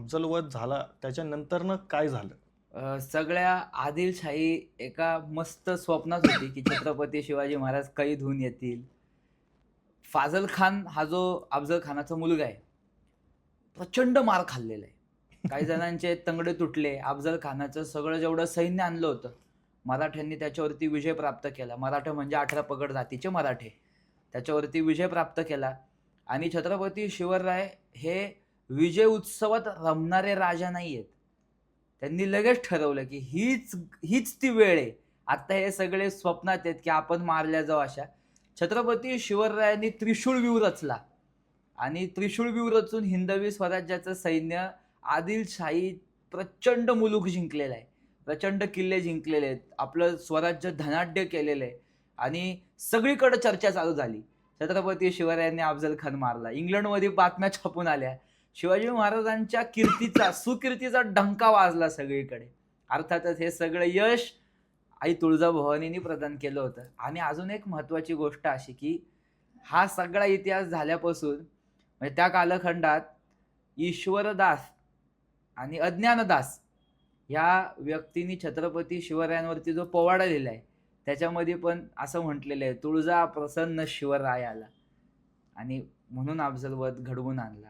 अफजलवध झाला त्याच्यानंतरनं काय झालं? अ, सगळ्या आदिलशाही एका मस्त स्वप्नात होती की छत्रपती शिवाजी महाराज कैद होऊन येतील. फाजल खान हा जो अफजल खानाचा मुलगा आहे प्रचंड मार खाल्लेला आहे. काही जणांचे तंगडे तुटले अफजल खानाचं सगळं जेवढं सैन्य आणलं होतं मराठ्यांनी त्याच्यावरती विजय प्राप्त केला. मराठा म्हणजे अठरा पगड जातीचे मराठे. त्याच्यावरती विजय प्राप्त केला आणि छत्रपती शिवराय हे विजय उत्सवात रमणारे राजा नाही आहेत त्यांनी लगेच ठरवलं की हीच हीच ती वेळ आहे. आता हे सगळे स्वप्नात आहेत की आपण मारल्या जाऊ अशा. छत्रपती शिवरायांनी त्रिशूळ व्यूह रचला. आणि त्रिशूळ व्यूह रचून हिंदवी स्वराज्याचं सैन्य आदिलशाही प्रचंड मुलूक जिंकलेला आहे. प्रचंड किल्ले जिंकलेले आहेत. आपलं स्वराज्य धनाढ्य केलेलं आहे. आणि सगळीकडे चर्चा चालू झाली. छत्रपती शिवरायांनी अफजल खान मारला. इंग्लंडमध्ये बातम्या छापून आल्या. शिवाजी महाराजांच्या कीर्तीचा सुकीर्तीचा डंका वाजला सगळीकडे. अर्थातच हे सगळं यश आई तुळजाभवानींनी प्रदान केलं होतं. आणि अजून एक महत्त्वाची गोष्ट अशी की हा सगळा इतिहास झाल्यापासून म्हणजे त्या कालखंडात ईश्वरदास आणि अज्ञानदास ह्या व्यक्तींनी छत्रपती शिवरायांवरती जो पोवाडा लिहिला आहे त्याच्यामध्ये पण असं म्हटलेलं आहे तुळजा प्रसन्न शिवरायाला. आणि म्हणून अफजल वध घडवून आणला.